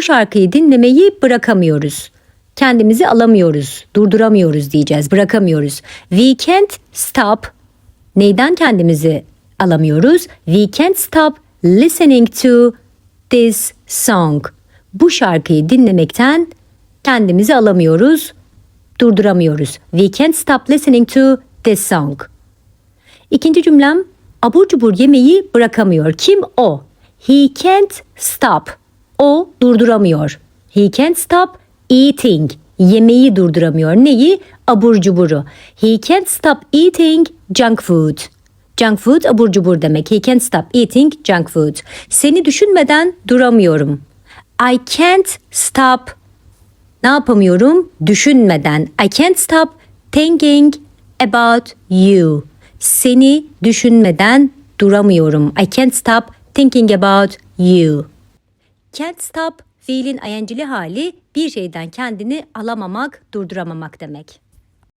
Bu şarkıyı dinlemeyi bırakamıyoruz. Kendimizi alamıyoruz, durduramıyoruz diyeceğiz, bırakamıyoruz. We can't stop. Neyden kendimizi alamıyoruz? We can't stop listening to this song. Bu şarkıyı dinlemekten kendimizi alamıyoruz, durduramıyoruz. We can't stop listening to this song. İkinci cümlem abur cubur yemeği bırakamıyor. Kim o? He can't stop. O durduramıyor. He can't stop eating. Yemeği durduramıyor. Neyi? Abur cuburu. He can't stop eating junk food. Junk food abur cubur demek. He can't stop eating junk food. Seni düşünmeden duramıyorum. I can't stop ne yapamıyorum? Düşünmeden. I can't stop thinking about you. Seni düşünmeden duramıyorum. I can't stop thinking about you. Can't stop fiilin ing'li hali bir şeyden kendini alamamak, durduramamak demek.